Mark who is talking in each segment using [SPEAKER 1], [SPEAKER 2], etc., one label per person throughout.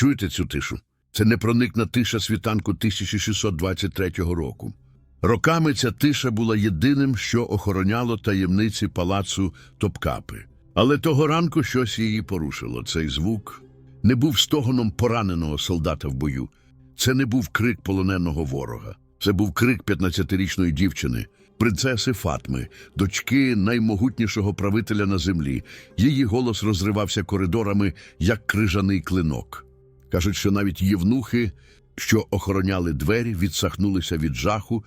[SPEAKER 1] Чуєте цю тишу? Це непроникна тиша світанку 1623 року. Роками ця тиша була єдиним, що охороняло таємниці палацу Топкапи. Але того ранку щось її порушило. Цей звук не був стогоном пораненого солдата в бою. Це не був крик полоненого ворога. Це був крик 15-річної дівчини, принцеси Фатми, дочки наймогутнішого правителя на землі. Її голос розривався коридорами, як крижаний клинок. Кажуть, що навіть євнухи, що охороняли двері, відсахнулися від жаху,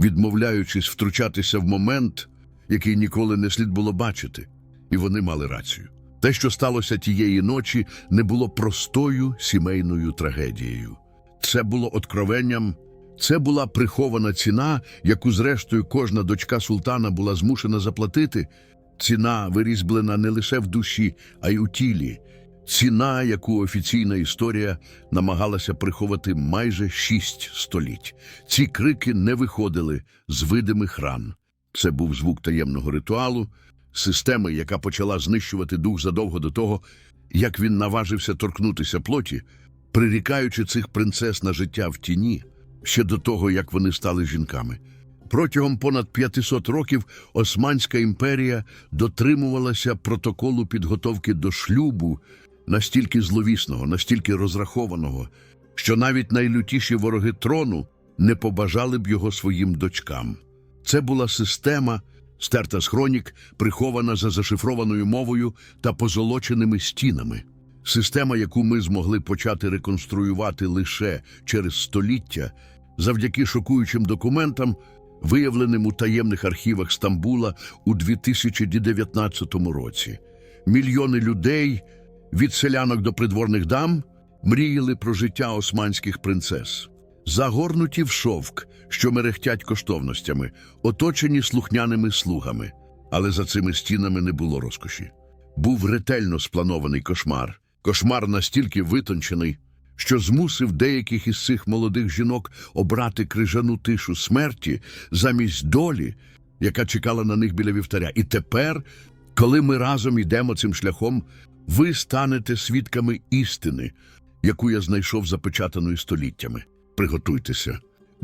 [SPEAKER 1] відмовляючись втручатися в момент, який ніколи не слід було бачити. І вони мали рацію. Те, що сталося тієї ночі, не було простою сімейною трагедією. Це було откровенням, це була прихована ціна, яку, зрештою, кожна дочка султана була змушена заплатити. Ціна вирізблена не лише в душі, а й у тілі. Ціна, яку офіційна історія намагалася приховати майже шість століть. Ці крики не виходили з видимих ран. Це був звук таємного ритуалу, системи, яка почала знищувати дух задовго до того, як він наважився торкнутися плоті, прирікаючи цих принцес на життя в тіні, ще до того, як вони стали жінками. Протягом понад 500 років Османська імперія дотримувалася протоколу підготовки до шлюбу настільки зловісного, настільки розрахованого, що навіть найлютіші вороги трону не побажали б його своїм дочкам. Це була система, стерта з хронік, прихована за зашифрованою мовою та позолоченими стінами. Система, яку ми змогли почати реконструювати лише через століття, завдяки шокуючим документам, виявленим у таємних архівах Стамбула у 2019 році. Мільйони людей, від селянок до придворних дам, мріяли про життя османських принцес. Загорнуті в шовк, що мерехтять коштовностями, оточені слухняними слугами. Але за цими стінами не було розкоші. Був ретельно спланований кошмар. Кошмар настільки витончений, що змусив деяких із цих молодих жінок обрати крижану тишу смерті замість долі, яка чекала на них біля вівтаря. І тепер, коли ми разом йдемо цим шляхом, ви станете свідками істини, яку я знайшов запечатаною століттями. Приготуйтеся.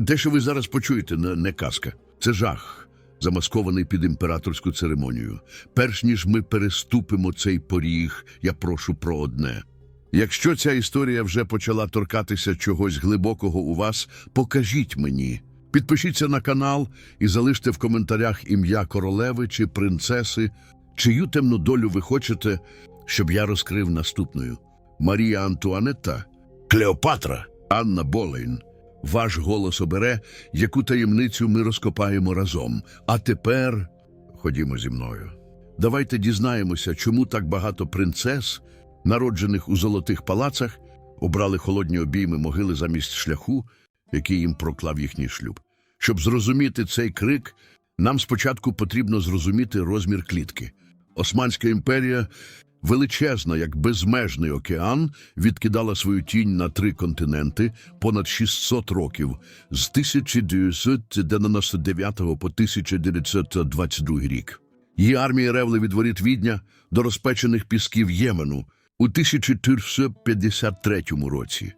[SPEAKER 1] Те, що ви зараз почуєте, не, казка, це жах, замаскований під імператорську церемонію. Перш ніж ми переступимо цей поріг, я прошу про одне. Якщо ця історія вже почала торкатися чогось глибокого у вас, покажіть мені. Підпишіться на канал і залиште в коментарях ім'я королеви чи принцеси, чию темну долю ви хочете, щоб я розкрив наступною. Марія Антуанетта, Клеопатра, Анна Болейн. Ваш голос обере, яку таємницю ми розкопаємо разом. А тепер ходімо зі мною. Давайте дізнаємося, чому так багато принцес, народжених у золотих палацах, обрали холодні обійми могили замість шляху, який їм проклав їхній шлюб. Щоб зрозуміти цей крик, нам спочатку потрібно зрозуміти розмір клітки. Османська імперія, величезна, як безмежний океан, відкидала свою тінь на три континенти понад 600 років з 1999 по 1922 рік. Її армії ревли від воріт Відня до розпечених пісків Ємену у 1453 році.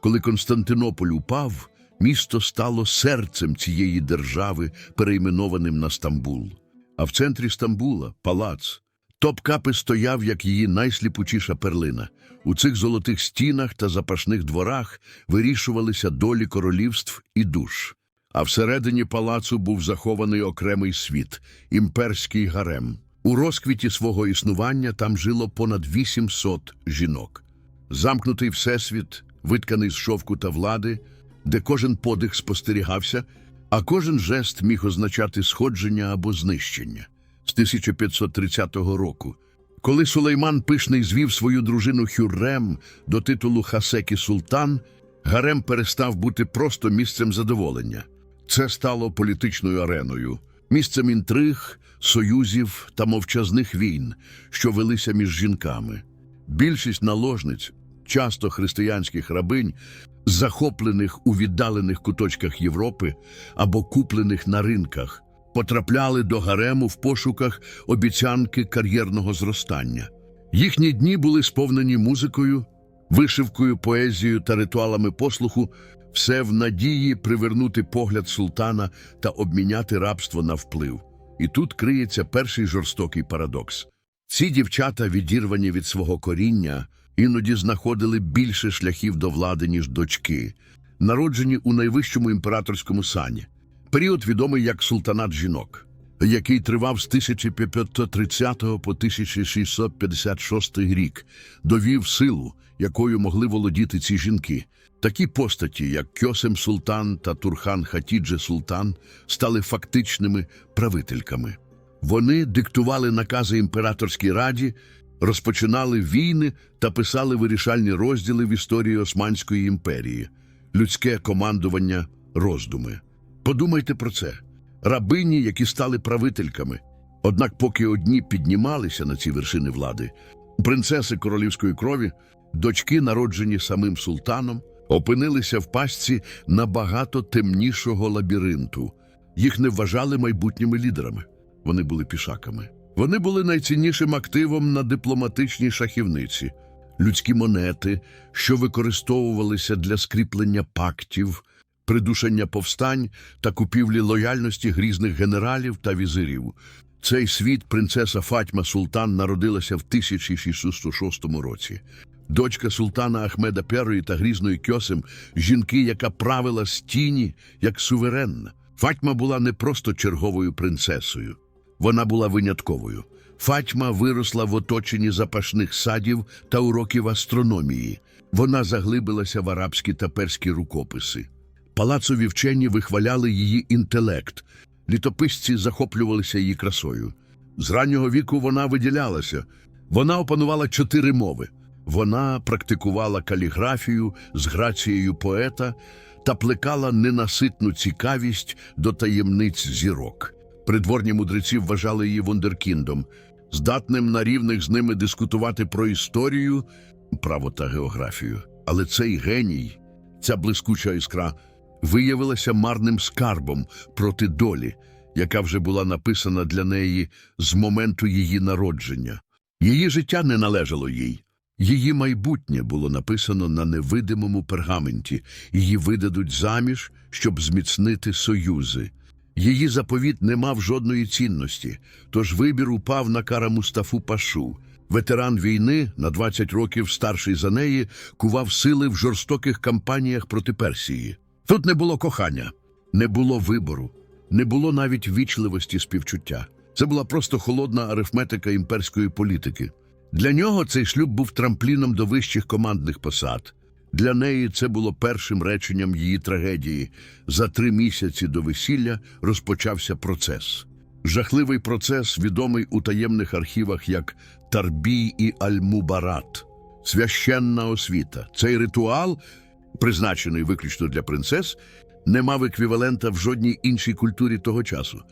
[SPEAKER 1] Коли Константинополь упав, місто стало серцем цієї держави, перейменованим на Стамбул. А в центрі Стамбула палац. Топкапи стояв, як її найсліпучіша перлина. У цих золотих стінах та запашних дворах вирішувалися долі королівств і душ. А всередині палацу був захований окремий світ імперський гарем. У розквіті свого існування там жило понад 800 жінок. Замкнутий всесвіт, витканий з шовку та влади, де кожен подих спостерігався, а кожен жест міг означати сходження або знищення. З 1530 року, коли Сулейман Пишний звів свою дружину Хюррем до титулу Хасекі Султан, гарем перестав бути просто місцем задоволення. Це стало політичною ареною, місцем інтриг, союзів та мовчазних війн, що велися між жінками. Більшість наложниць, часто християнських рабинь, захоплених у віддалених куточках Європи або куплених на ринках, потрапляли до гарему в пошуках обіцянки кар'єрного зростання. Їхні дні були сповнені музикою, вишивкою, поезією та ритуалами послуху, все в надії привернути погляд султана та обміняти рабство на вплив. І тут криється перший жорстокий парадокс. Ці дівчата, відірвані від свого коріння, іноді знаходили більше шляхів до влади, ніж дочки, народжені у найвищому імператорському сані. Період відомий як султанат жінок, який тривав з 1530 по 1656 рік, довів силу, якою могли володіти ці жінки. Такі постаті, як Кьосем Султан та Турхан Хатідже Султан, стали фактичними правительками. Вони диктували накази імператорській раді, розпочинали війни та писали вирішальні розділи в історії Османської імперії, людське командування, роздуми. Подумайте про це. Рабині, які стали правительками. Однак, поки одні піднімалися на ці вершини влади, принцеси королівської крові, дочки, народжені самим султаном, опинилися в пастці набагато темнішого лабіринту. Їх не вважали майбутніми лідерами. Вони були пішаками. Вони були найціннішим активом на дипломатичній шахівниці. Людські монети, що використовувалися для скріплення пактів, придушення повстань та купівлі лояльності грізних генералів та візирів. Цей світ принцеса Фатьма Султан народилася в 1606 році. Дочка султана Ахмеда І та грізної Кьосем, жінки, яка правила з тіні, як суверенна. Фатьма була не просто черговою принцесою, вона була винятковою. Фатьма виросла в оточенні запашних садів та уроків астрономії. Вона заглибилася в арабські та перські рукописи. Палацові вчені вихваляли її інтелект, літописці захоплювалися її красою. З раннього віку вона виділялася. Вона опанувала чотири мови. Вона практикувала каліграфію з грацією поета та плекала ненаситну цікавість до таємниць зірок. Придворні мудреці вважали її вундеркіндом, здатним на рівних з ними дискутувати про історію, право та географію. Але цей геній, ця блискуча іскра, виявилася марним скарбом проти долі, яка вже була написана для неї з моменту її народження. Її життя не належало їй. Її майбутнє було написано на невидимому пергаменті, її видадуть заміж, щоб зміцнити союзи. Її заповіт не мав жодної цінності, тож вибір упав на кара Мустафу Пашу. Ветеран війни, на 20 років старший за неї, кував сили в жорстоких кампаніях проти Персії. Тут не було кохання, не було вибору, не було навіть вічливості співчуття. Це була просто холодна арифметика імперської політики. Для нього цей шлюб був трампліном до вищих командних посад. Для неї це було першим реченням її трагедії. За три місяці до весілля розпочався процес. Жахливий процес, відомий у таємних архівах як Тарбій і Аль-Мубарат. Священна освіта. Цей ритуал, призначений виключно для принцес, не мав еквівалента в жодній іншій культурі того часу.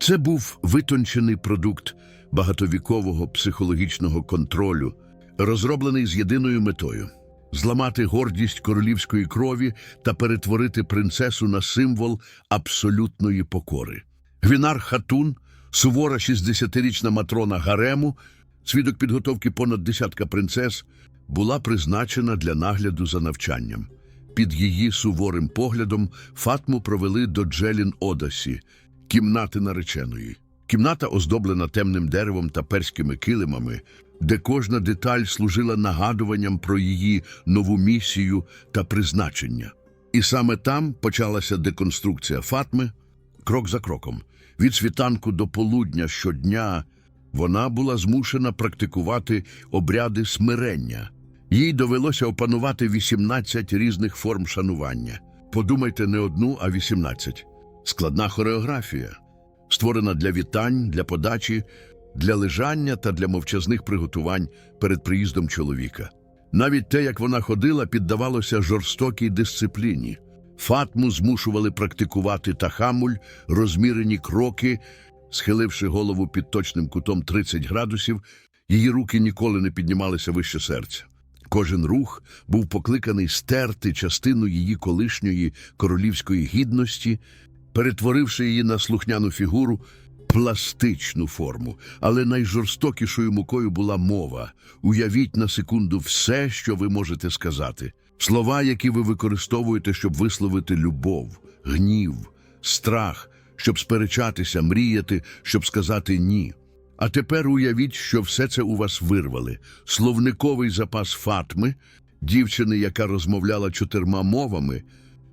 [SPEAKER 1] Це був витончений продукт багатовікового психологічного контролю, розроблений з єдиною метою зламати гордість королівської крові та перетворити принцесу на символ абсолютної покори. Гвінар Хатун, сувора 60-річна матрона Гарему, свідок підготовки понад десятка принцес, була призначена для нагляду за навчанням. Під її суворим поглядом Фатму провели до Джелін Одасі, кімнати нареченої. Кімната оздоблена темним деревом та перськими килимами, де кожна деталь служила нагадуванням про її нову місію та призначення. І саме там почалася деконструкція Фатми, крок за кроком. Від світанку до полудня щодня вона була змушена практикувати обряди смирення. Їй довелося опанувати 18 різних форм шанування. Подумайте не одну, а 18. Складна хореографія, створена для вітань, для подачі, для лежання та для мовчазних приготувань перед приїздом чоловіка. Навіть те, як вона ходила, піддавалося жорстокій дисципліні. Фатму змушували практикувати тахамуль, розмірені кроки, схиливши голову під точним кутом 30 градусів, її руки ніколи не піднімалися вище серця. Кожен рух був покликаний стерти частину її колишньої королівської гідності, перетворивши її на слухняну фігуру, пластичну форму, але найжорстокішою мукою була мова. Уявіть на секунду все, що ви можете сказати. Слова, які ви використовуєте, щоб висловити любов, гнів, страх, щоб сперечатися, мріяти, щоб сказати ні. А тепер уявіть, що все це у вас вирвали. Словниковий запас Фатми, дівчини, яка розмовляла чотирма мовами,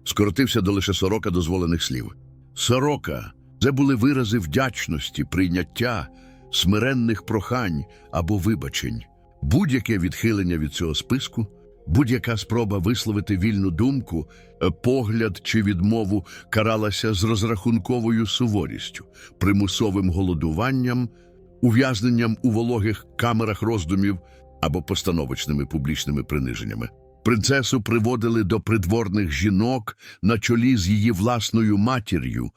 [SPEAKER 1] скоротився до лише сорока дозволених слів. Сорока це були вирази вдячності, прийняття, смиренних прохань або вибачень. Будь-яке відхилення від цього списку, будь-яка спроба висловити вільну думку, е, погляд чи відмову каралася з розрахунковою суворістю, примусовим голодуванням, ув'язненням у вологих камерах роздумів або постановочними публічними приниженнями. Принцесу приводили до придворних жінок на чолі з її власною матір'ю.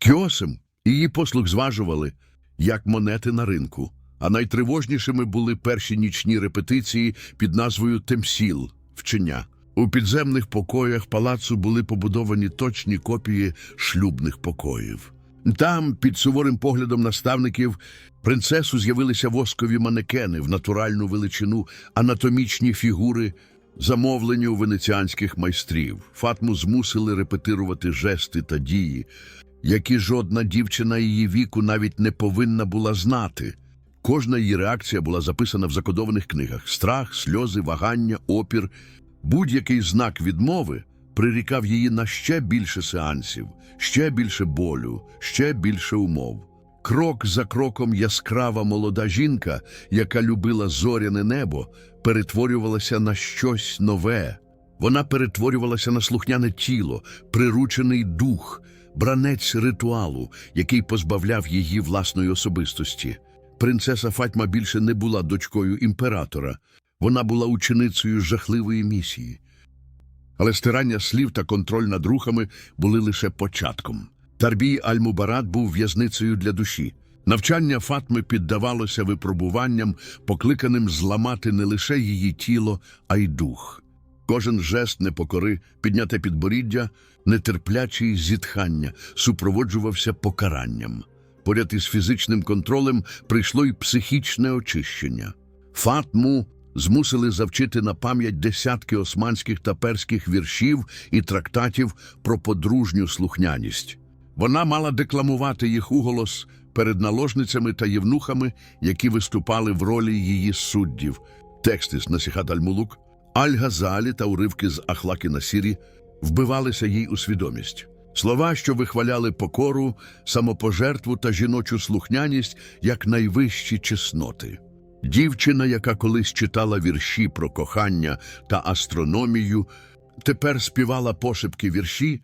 [SPEAKER 1] Кіосем її послуг зважували, як монети на ринку. А найтривожнішими були перші нічні репетиції під назвою Темсіл вчення. У підземних покоях палацу були побудовані точні копії шлюбних покоїв. Там, під суворим поглядом наставників, принцесу з'явилися воскові манекени в натуральну величину, анатомічні фігури, замовлені у венеціанських майстрів. Фатму змусили репетирувати жести та дії, які жодна дівчина її віку навіть не повинна була знати. Кожна її реакція була записана в закодованих книгах: страх, сльози, вагання, опір. Будь-який знак відмови прирікав її на ще більше сеансів, ще більше болю, ще більше умов. Крок за кроком яскрава молода жінка, яка любила зоряне небо, перетворювалася на щось нове. Вона перетворювалася на слухняне тіло, приручений дух, бранець ритуалу, який позбавляв її власної особистості. Принцеса Фатьма більше не була дочкою імператора, вона була ученицею жахливої місії. Але стирання слів та контроль над рухами були лише початком. Тарбій Аль-Мубарат був в'язницею для душі. Навчання Фатми піддавалося випробуванням, покликаним зламати не лише її тіло, а й дух. Кожен жест непокори, підняте підборіддя, нетерплячі зітхання супроводжувався покаранням. Поряд із фізичним контролем прийшло й психічне очищення. Фатму змусили завчити на пам'ять десятки османських та перських віршів і трактатів про подружню слухняність. Вона мала декламувати їх уголос перед наложницями та євнухами, які виступали в ролі її суддів. Тексти з Насіхат Аль-Мулук, Аль-Газалі та уривки з Ахлаки Насірі вбивалися їй у свідомість. Слова, що вихваляли покору, самопожертву та жіночу слухняність як найвищі чесноти. Дівчина, яка колись читала вірші про кохання та астрономію, тепер співала пошепки вірші,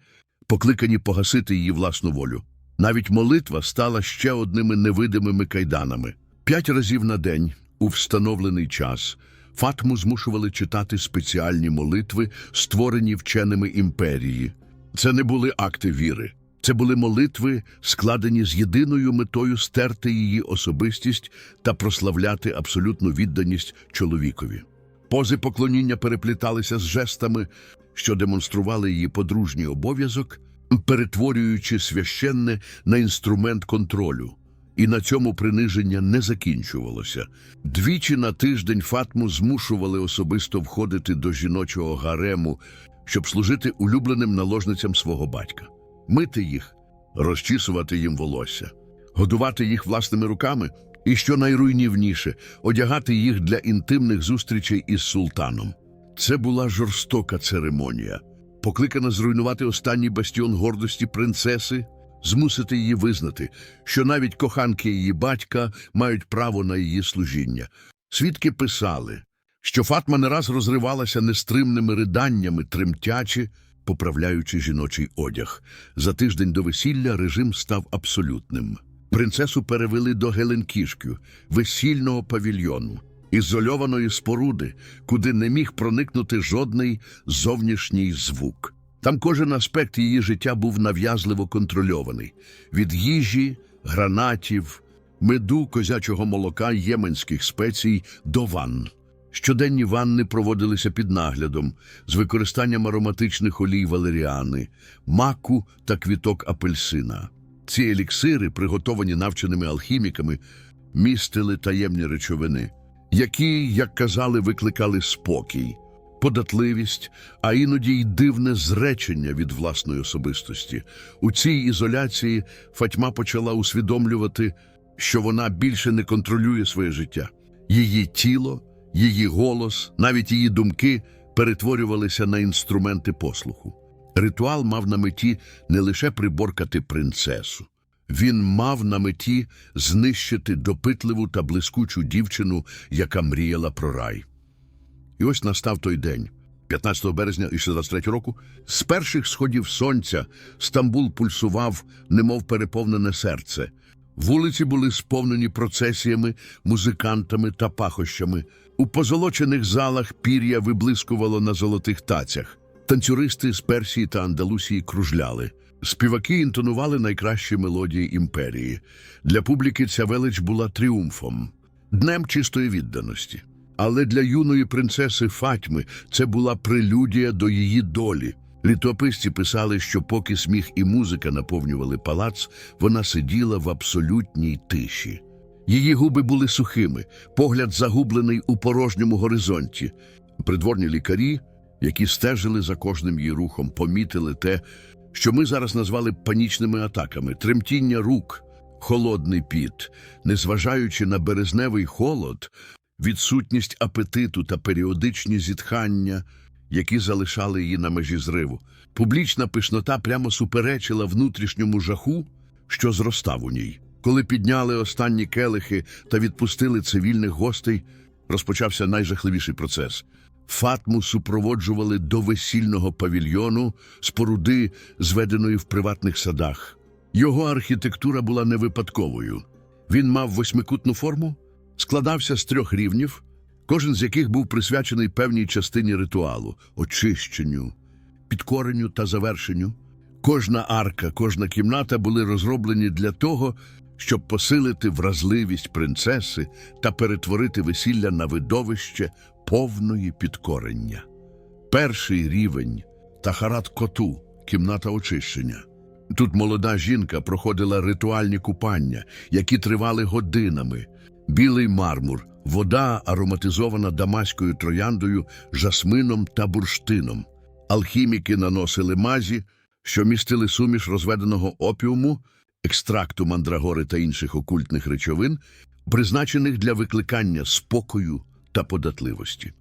[SPEAKER 1] покликані погасити її власну волю. Навіть молитва стала ще одними невидимими кайданами. П'ять разів на день, у встановлений час, Фатму змушували читати спеціальні молитви, створені вченими імперії. Це не були акти віри. Це були молитви, складені з єдиною метою стерти її особистість та прославляти абсолютну відданість чоловікові. Пози поклоніння перепліталися з жестами, що демонстрували її подружній обов'язок, перетворюючи священне на інструмент контролю. І на цьому приниження не закінчувалося. Двічі на тиждень Фатму змушували особисто входити до жіночого гарему, щоб служити улюбленим наложницям свого батька, мити їх, розчісувати їм волосся, годувати їх власними руками і, що найруйнівніше, одягати їх для інтимних зустрічей із султаном. Це була жорстока церемонія, покликана зруйнувати останній бастіон гордості принцеси, змусити її визнати, що навіть коханки її батька мають право на її служіння. Свідки писали, що Фатма не раз розривалася нестримними риданнями, тремтячи, поправляючи жіночий одяг. За тиждень до весілля режим став абсолютним. Принцесу перевели до Геленкішкю, весільного павільйону, ізольованої споруди, куди не міг проникнути жодний зовнішній звук. Там кожен аспект її життя був нав'язливо контрольований від їжі, гранатів, меду, козячого молока, єменських спецій до ванн. Щоденні ванни проводилися під наглядом з використанням ароматичних олій валеріани, маку та квіток апельсина. Ці еліксири, приготовані навченими алхіміками, містили таємні речовини, які, як казали, викликали спокій, податливість, а іноді й дивне зречення від власної особистості. У цій ізоляції Фатьма почала усвідомлювати, що вона більше не контролює своє життя. Її тіло, її голос, навіть її думки перетворювалися на інструменти послуху. Ритуал мав на меті не лише приборкати принцесу. Він мав на меті знищити допитливу та блискучу дівчину, яка мріяла про рай. І ось настав той день, 15 березня 63 року, з перших сходів сонця Стамбул пульсував, немов переповнене серце. Вулиці були сповнені процесіями, музикантами та пахощами. У позолочених залах пір'я виблискувало на золотих тацях. Танцюристи з Персії та Андалусії кружляли. Співаки інтонували найкращі мелодії імперії. Для публіки ця велич була тріумфом, днем чистої відданості. Але для юної принцеси Фатьми це була прелюдія до її долі. Літописці писали, що поки сміх і музика наповнювали палац, вона сиділа в абсолютній тиші. Її губи були сухими, погляд загублений у порожньому горизонті. Придворні лікарі, які стежили за кожним її рухом, помітили те, що ми зараз назвали панічними атаками, тремтіння рук, холодний піт, незважаючи на березневий холод, відсутність апетиту та періодичні зітхання, які залишали її на межі зриву. Публічна пишнота прямо суперечила внутрішньому жаху, що зростав у ній. Коли підняли останні келихи та відпустили цивільних гостей, розпочався найжахливіший процес. Фатму супроводжували до весільного павільйону споруди, зведеної в приватних садах. Його архітектура була не випадковою. Він мав восьмикутну форму, складався з трьох рівнів, кожен з яких був присвячений певній частині ритуалу очищенню, підкоренню та завершенню. Кожна арка, кожна кімната були розроблені для того, щоб посилити вразливість принцеси та перетворити весілля на видовище повної підкорення. Перший рівень Тахарат Коту, кімната очищення. Тут молода жінка проходила ритуальні купання, які тривали годинами. Білий мармур, вода ароматизована дамаською трояндою, жасмином та бурштином. Алхіміки наносили мазі, що містили суміш розведеного опіуму, екстракту мандрагори та інших окультних речовин, призначених для викликання спокою та податливості.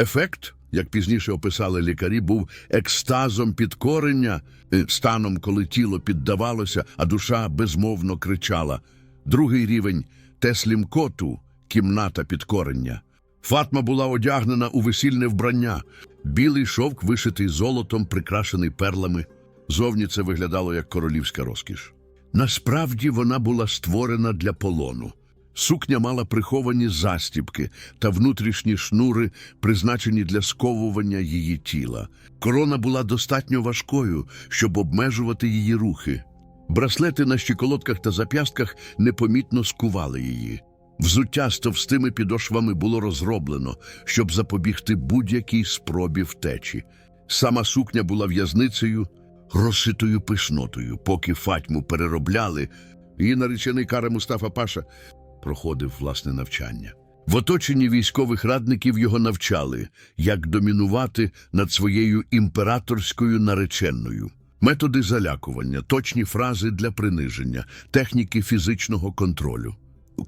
[SPEAKER 1] Ефект, як пізніше описали лікарі, був екстазом підкорення, е, станом, коли тіло піддавалося, а душа безмовно кричала. Другий рівень теслімкоту кімната підкорення. Фатма була одягнена у весільне вбрання, білий шовк, вишитий золотом, прикрашений перлами. Зовні це виглядало як королівська розкіш. Насправді вона була створена для полону. Сукня мала приховані застібки та внутрішні шнури, призначені для сковування її тіла. Корона була достатньо важкою, щоб обмежувати її рухи. Браслети на щиколотках та зап'ястках непомітно скували її. Взуття з товстими підошвами було розроблено, щоб запобігти будь-якій спробі втечі. Сама сукня була в'язницею, розшитою пишнотою. Поки Фатьму переробляли, її наречений Каре Мустафа Паша проходив власне навчання. В оточенні військових радників його навчали, як домінувати над своєю імператорською нареченою. Методи залякування, точні фрази для приниження, техніки фізичного контролю.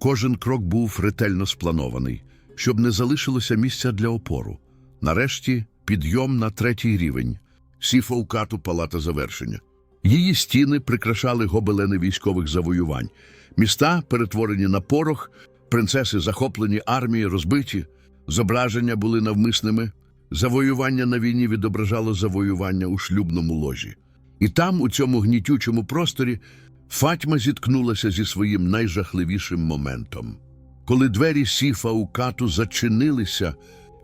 [SPEAKER 1] Кожен крок був ретельно спланований, щоб не залишилося місця для опору. Нарешті підйом на третій рівень. Сіфоукату палата завершення. Її стіни прикрашали гобелени військових завоювань. Міста, перетворені на порох, принцеси захоплені армії, розбиті, зображення були навмисними. Завоювання на війні відображало завоювання у шлюбному ложі. І там, у цьому гнітючому просторі, Фатьма зіткнулася зі своїм найжахливішим моментом. Коли двері Сіфа у кату зачинилися,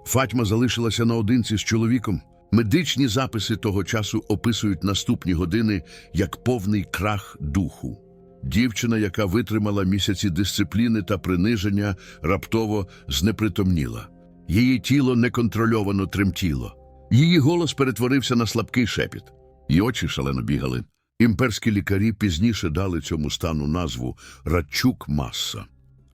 [SPEAKER 1] Фатьма залишилася наодинці з чоловіком. Медичні записи того часу описують наступні години як повний крах духу. Дівчина, яка витримала місяці дисципліни та приниження, раптово знепритомніла. Її тіло неконтрольовано тремтіло. Її голос перетворився на слабкий шепіт. Її очі шалено бігали. Імперські лікарі пізніше дали цьому стану назву Радчук Маса.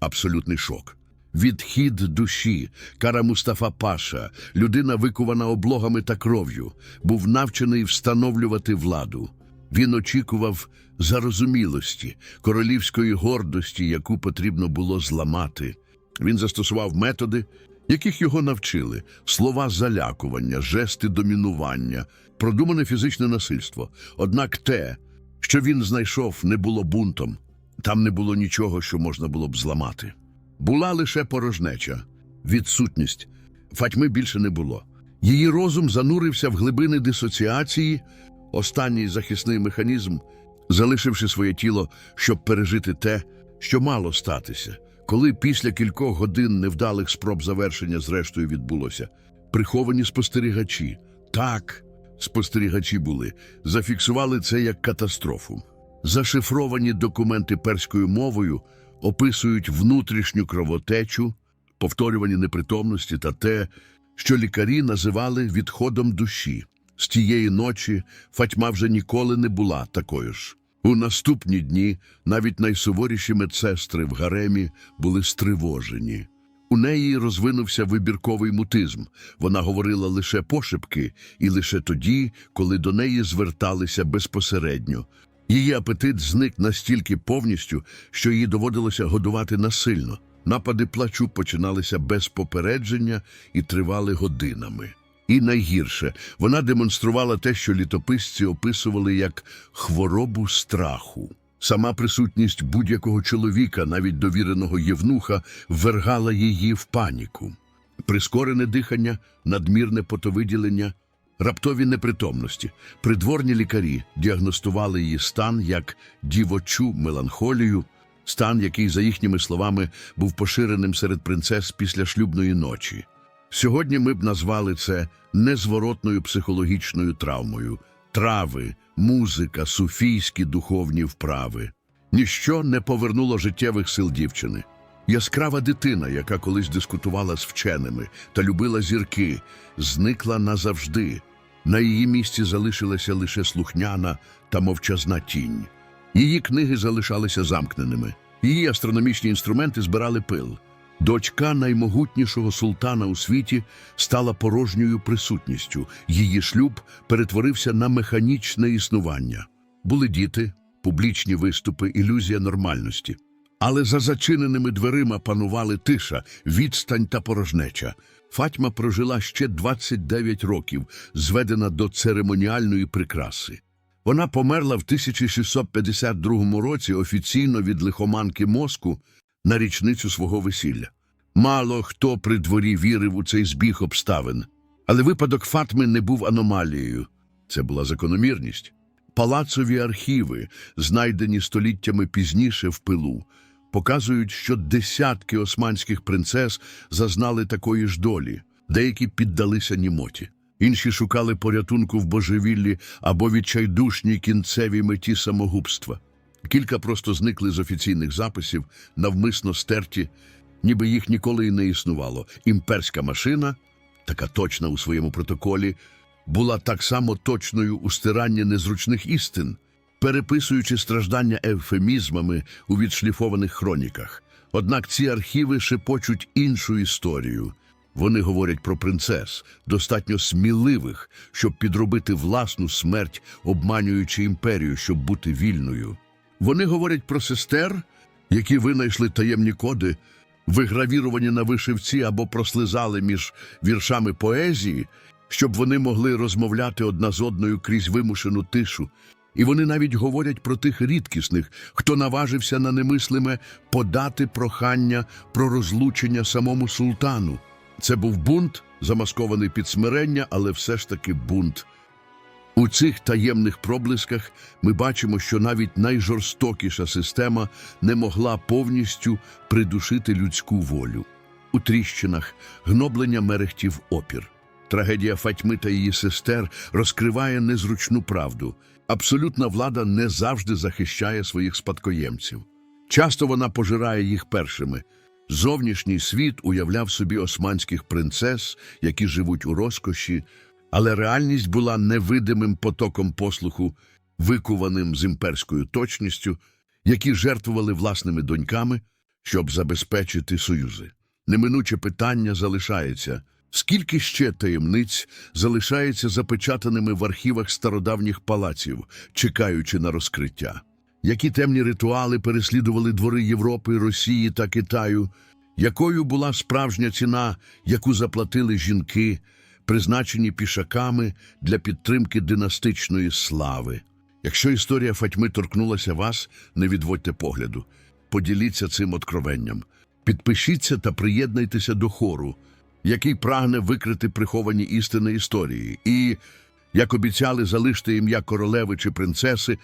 [SPEAKER 1] Абсолютний шок. Відхід душі, Кара Мустафа Паша, людина, викувана облогами та кров'ю, був навчений встановлювати владу. Він очікував зарозумілості, королівської гордості, яку потрібно було зламати. Він застосував методи, яких його навчили: слова залякування, жести домінування, продумане фізичне насильство. Однак те, що він знайшов, не було бунтом. Там не було нічого, що можна було б зламати. Була лише порожнеча, відсутність. Фатьми більше не було. Її розум занурився в глибини дисоціації, останній захисний механізм, залишивши своє тіло, щоб пережити те, що мало статися. Коли після кількох годин невдалих спроб завершення зрештою відбулося, приховані спостерігачі, так, спостерігачі були, зафіксували це як катастрофу. Зашифровані документи перською мовою описують внутрішню кровотечу, повторювані непритомності та те, що лікарі називали відходом душі. З тієї ночі Фатьма вже ніколи не була такою ж. У наступні дні навіть найсуворіші медсестри в гаремі були стривожені. У неї розвинувся вибірковий мутизм. Вона говорила лише пошепки, і лише тоді, коли до неї зверталися безпосередньо. Її апетит зник настільки повністю, що їй доводилося годувати насильно. Напади плачу починалися без попередження і тривали годинами. І найгірше, вона демонструвала те, що літописці описували як хворобу страху. Сама присутність будь-якого чоловіка, навіть довіреного євнуха, ввергала її в паніку. Прискорене дихання, надмірне потовиділення, раптові непритомності. Придворні лікарі діагностували її стан як дівочу меланхолію, стан, який, за їхніми словами, був поширеним серед принцес після шлюбної ночі. Сьогодні ми б назвали це незворотною психологічною травмою, трави, музика, суфійські духовні вправи. Ніщо не повернуло життєвих сил дівчини. Яскрава дитина, яка колись дискутувала з вченими та любила зірки, зникла назавжди. На її місці залишилася лише слухняна та мовчазна тінь. Її книги залишалися замкненими, її астрономічні інструменти збирали пил. Дочка наймогутнішого султана у світі стала порожньою присутністю. Її шлюб перетворився на механічне існування. Були діти, публічні виступи, ілюзія нормальності. Але за зачиненими дверима панували тиша, відстань та порожнеча. Фатьма прожила ще 29 років, зведена до церемоніальної прикраси. Вона померла в 1652 році офіційно від лихоманки мозку на річницю свого весілля. Мало хто при дворі вірив у цей збіг обставин. Але випадок Фатми не був аномалією. Це була закономірність. Палацові архіви, знайдені століттями пізніше в пилу, показують, що десятки османських принцес зазнали такої ж долі, деякі піддалися німоті. Інші шукали порятунку в божевіллі або відчайдушній кінцевій меті самогубства. Кілька просто зникли з офіційних записів, навмисно стерті, ніби їх ніколи і не існувало. Імперська машина, така точна у своєму протоколі, була так само точною у стиранні незручних істин, переписуючи страждання ефемізмами у відшліфованих хроніках. Однак ці архіви шепочуть іншу історію. Вони говорять про принцес, достатньо сміливих, щоб підробити власну смерть, обманюючи імперію, щоб бути вільною. Вони говорять про сестер, які винайшли таємні коди, вигравіровані на вишивці або прослизали між віршами поезії, щоб вони могли розмовляти одна з одною крізь вимушену тишу. І вони навіть говорять про тих рідкісних, хто наважився на немислиме подати прохання про розлучення самому султану. Це був бунт, замаскований під смирення, але все ж таки бунт. У цих таємних проблисках ми бачимо, що навіть найжорстокіша система не могла повністю придушити людську волю. У тріщинах гноблення мерехтів опір. Трагедія Фатьми та її сестер розкриває незручну правду. Абсолютна влада не завжди захищає своїх спадкоємців. Часто вона пожирає їх першими. Зовнішній світ уявляв собі османських принцес, які живуть у розкоші, але реальність була невидимим потоком послуху, викуваним з імперською точністю, які жертвували власними доньками, щоб забезпечити союзи. Неминуче питання залишається. Скільки ще таємниць залишається запечатаними в архівах стародавніх палаців, чекаючи на розкриття? Які темні ритуали переслідували двори Європи, Росії та Китаю? Якою була справжня ціна, яку заплатили жінки, призначені пішаками для підтримки династичної слави? Якщо історія Фатьми торкнулася вас, не відводьте погляду. Поділіться цим откровенням. Підпишіться та приєднуйтеся до хору, який прагне викрити приховані істини історії. І, як обіцяли, залиште ім'я королеви чи принцеси,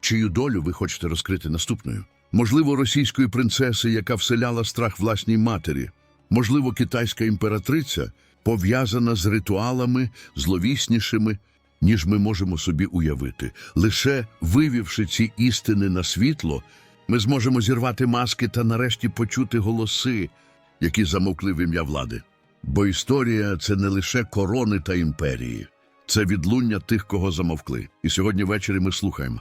[SPEAKER 1] чию долю ви хочете розкрити наступною. Можливо, російської принцеси, яка вселяла страх власній матері, можливо, китайська імператриця, пов'язана з ритуалами зловіснішими, ніж ми можемо собі уявити. Лише вивівши ці істини на світло, ми зможемо зірвати маски та нарешті почути голоси, які замовкли в ім'я влади. Бо історія це не лише корони та імперії, це відлуння тих, кого замовкли. І сьогодні ввечері ми слухаємо.